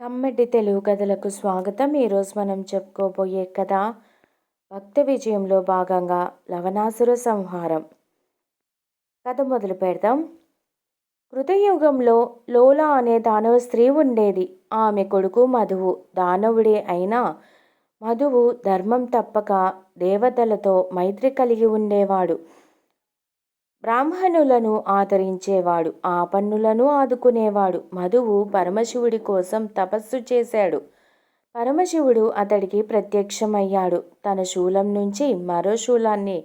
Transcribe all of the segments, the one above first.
కమ్మటి తెలుగు కథలకు స్వాగతం. ఈరోజు మనం చెప్పుకోబోయే కథ భక్త విజయంలో భాగంగా లవణాసుర సంహారం. కథ మొదలు పెడదాం. కృతయుగంలో లోలా అనే దానవ స్త్రీ ఉండేది. ఆమె కొడుకు మధువు. దానవుడే అయినా మధువు ధర్మం తప్పక దేవతలతో మైత్రి కలిగి ఉండేవాడు. బ్రాహ్మణులను ఆదరించేవాడు ఆపన్నులను ఆదుకునేవాడు. మధువు పరమశివుడి కోసం తపస్సు చేశాడు. పరమశివుడు అతడికి ప్రత్యక్షమయ్యాడు. తన శూలం నుంచి మరో శూలాన్ని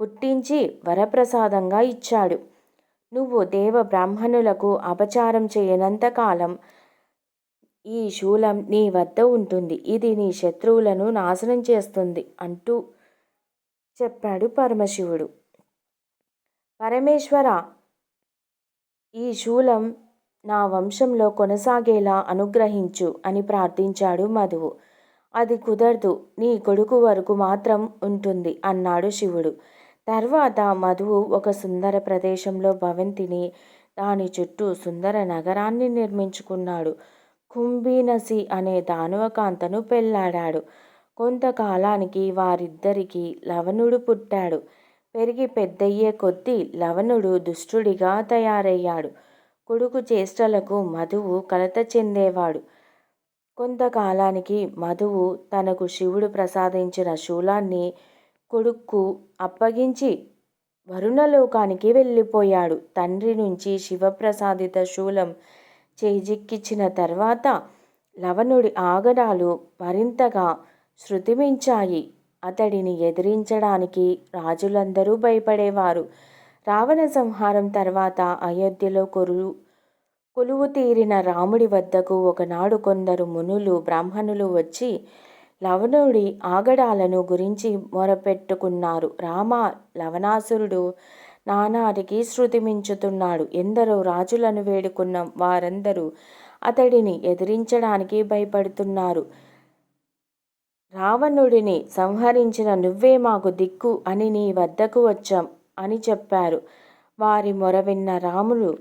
పుట్టించి వరప్రసాదంగా ఇచ్చాడు. నువ్వు దేవ బ్రాహ్మణులకు అపచారం చేయనంతకాలం ఈ శూలం నీ వద్ద ఉంటుంది. ఇది నీ శత్రువులను నాశనం చేస్తుంది అంటూ చెప్పాడు పరమశివుడు. పరమేశ్వర ఈ శూలం నా వంశంలో కొనసాగేలా అనుగ్రహించు అని ప్రార్థించాడు మధువు. అది కుదరదు నీ కొడుకు వరకు మాత్రం ఉంటుంది అన్నాడు శివుడు. తర్వాత మధువు ఒక సుందర ప్రదేశంలో భవంతిని దాని చుట్టూ సుందర నగరాన్ని నిర్మించుకున్నాడు. కుంభీనసి అనే దానవకాంతను పెళ్ళాడాడు. కొంతకాలానికి వారిద్దరికీ లవణుడు పుట్టాడు. పెరిగి పెద్దయ్యే కొద్దీ లవణుడు దుష్టుడిగా తయారయ్యాడు. కొడుకు చేష్టలకు మధువు కలత చెందేవాడు. కొంతకాలానికి మధువు తనకు శివుడు ప్రసాదించిన శూలాన్ని కొడుక్కు అప్పగించి వరుణలోకానికి వెళ్ళిపోయాడు. తండ్రి నుంచి శివప్రసాదిత శూలం చేజిక్కించిన తర్వాత లవణుడి ఆగడాలు మరింతగా శృతిమించాయి. అతడిని ఎదిరించడానికి రాజులందరూ భయపడేవారు. రావణ సంహారం తర్వాత అయోధ్యలో కొరు కొలువు తీరిన రాముడి వద్దకు ఒకనాడు కొందరు మునులు బ్రాహ్మణులు వచ్చి లవణుడి ఆగడాలను గురించి మొరపెట్టుకున్నారు. రామ లవణాసురుడు నానాటికి శృతిమించుతున్నాడు ఎందరో రాజులను వేడుకున్న వారందరూ అతడిని ఎదిరించడానికి భయపడుతున్నారు. రావణుడిని సంహరించిన నువ్వే మాకు దిక్కు అని నీ వద్దకు వచ్చాం అని చెప్పారు. వారి మొరవిన్న రాములు రాముడు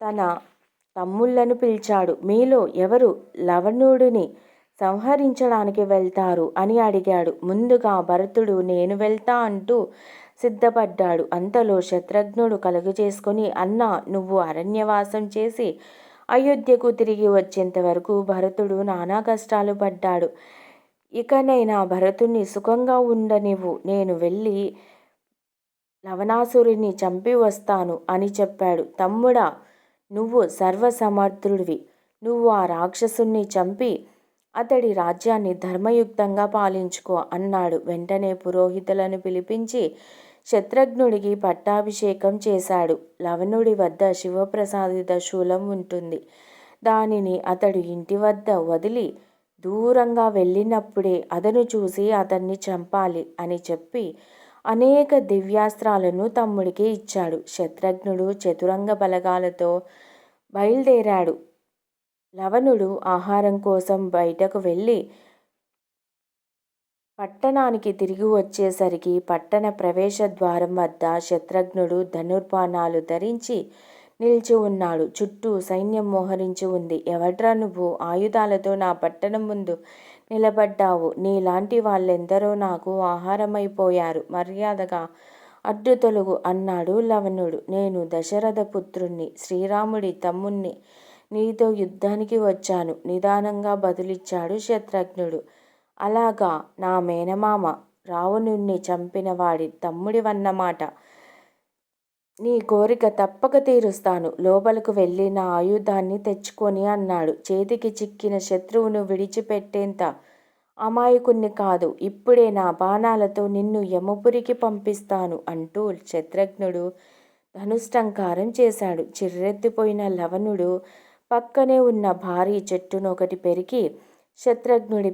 తన తమ్ముళ్ళను పిలిచాడు. మీలో ఎవరు లవణుడిని సంహరించడానికి వెళ్తారు? అని అడిగాడు. ముందుగా భరతుడు నేను వెళ్తా అంటూ సిద్ధపడ్డాడు. అంతలో శత్రుఘ్నుడు కలుగజేసుకొని అన్న నువ్వు అరణ్యవాసం చేసి అయోధ్యకు తిరిగి వచ్చేంత వరకు భరతుడు నానా కష్టాలు పడ్డాడు. ఇకనైనా భరతుణ్ణి సుఖంగా ఉండనివ్వు నేను వెళ్ళి లవణాసురుని చంపి వస్తాను అని చెప్పాడు. తమ్ముడా నువ్వు సర్వసమర్థుడివి. నువ్వు ఆ రాక్షసుణ్ణి చంపి అతడి రాజ్యాన్ని ధర్మయుక్తంగా పాలించుకో అన్నాడు. వెంటనే పురోహితులను పిలిపించి శత్రుఘ్నుడికి పట్టాభిషేకం చేశాడు. లవణుడి వద్ద శివప్రసాదిత శూలం ఉంటుంది. దానిని అతడు ఇంటి వద్ద వదిలి దూరంగా వెళ్ళినప్పుడే అతను చూసి అతన్ని చంపాలి అని చెప్పి అనేక దివ్యాస్త్రాలను తమ్ముడికి ఇచ్చాడు. శత్రుఘ్నుడు చతురంగ బలగాలతో బయలుదేరాడు. లవణుడు ఆహారం కోసం బయటకు వెళ్ళి పట్టణానికి తిరిగి వచ్చేసరికి పట్టణ ప్రవేశ ద్వారం వద్ద శత్రుఘ్నుడు ధనుర్బాణాలు ధరించి నిలిచి ఉన్నాడు. చుట్టూ సైన్యం మోహరించి ఉంది. ఎవడ్రా నువ్వు? ఆయుధాలతో నా పట్టణం ముందు నిలబడ్డావు. నీలాంటి వాళ్ళెందరో నాకు ఆహారమైపోయారు. మర్యాదగా అడ్డు తొలుగు అన్నాడు లవణుడు. నేను దశరథ పుత్రుణ్ణి శ్రీరాముడి తమ్ముణ్ణి నీతో యుద్ధానికి వచ్చాను. నిదానంగా బదులిచ్చాడు శత్రుఘ్నుడు. అలాగా నా మేనమామ రావణుణ్ణి చంపిన వాడి తమ్ముడివన్నమాట. నీ కోరిక తప్పక తీరుస్తాను. లోపలకు వెళ్ళి నా ఆయుధాన్ని తెచ్చుకొని అన్నాడు. చేతికి చిక్కిన శత్రువును విడిచిపెట్టేంత అమాయకుణ్ణి కాదు. ఇప్పుడే నా బాణాలతో నిన్ను యమపురికి పంపిస్తాను అంటూ శత్రఘ్నుడు ధనుష్టంకారం చేశాడు. చిర్రెత్తిపోయిన లవణుడు పక్కనే ఉన్న భారీ చెట్టును ఒకటి పెరికి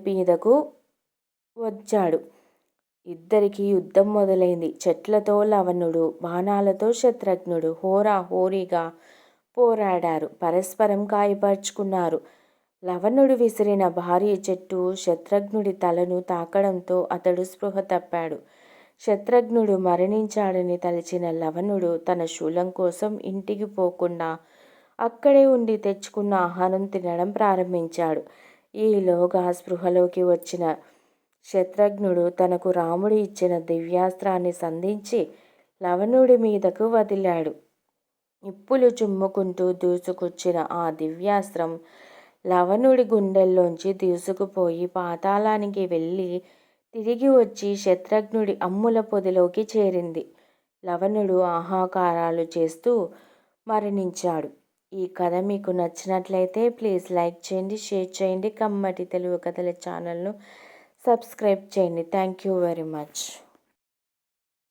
మీదకు వచ్చాడు. ఇద్దరికి యుద్ధం మొదలైంది. చెట్లతో లవణుడు బాణాలతో శత్రుఘ్నుడు హోరా హోరీగా పోరాడారు. పరస్పరం గాయపరుచుకున్నారు. లవణుడు విసిరిన భారీ చెట్టు శత్రుఘ్నుడి తలను తాకడంతో అతడు స్పృహ తప్పాడు. శత్రుఘ్నుడు మరణించాడని తలచిన లవణుడు తన శూలం కోసం ఇంటికి పోకుండా అక్కడే ఉండి తెచ్చుకున్న ఆహారం తినడం ప్రారంభించాడు. ఈలోగా స్పృహలోకి వచ్చిన శత్రుఘ్నుడు తనకు రాముడు ఇచ్చిన దివ్యాస్త్రాన్ని సంధించి లవణుడి మీదకు వదిలాడు. నిప్పులు చుమ్ముకుంటూ దూసుకొచ్చిన ఆ దివ్యాస్త్రం లవణుడి గుండెల్లోంచి దూసుకుపోయి పాతాళానికి వెళ్ళి తిరిగి వచ్చి శత్రుఘ్నుడి అమ్ముల పొదిలోకి చేరింది. లవణుడు ఆహాకారాలు చేస్తూ మరణించాడు. ఈ కథ మీకు నచ్చినట్లయితే ప్లీజ్ లైక్ చేయండి షేర్ చేయండి కమ్మటి తెలుగు కథల ఛానల్ను సబ్స్క్రైబ్ చేయండి. Thank you very much.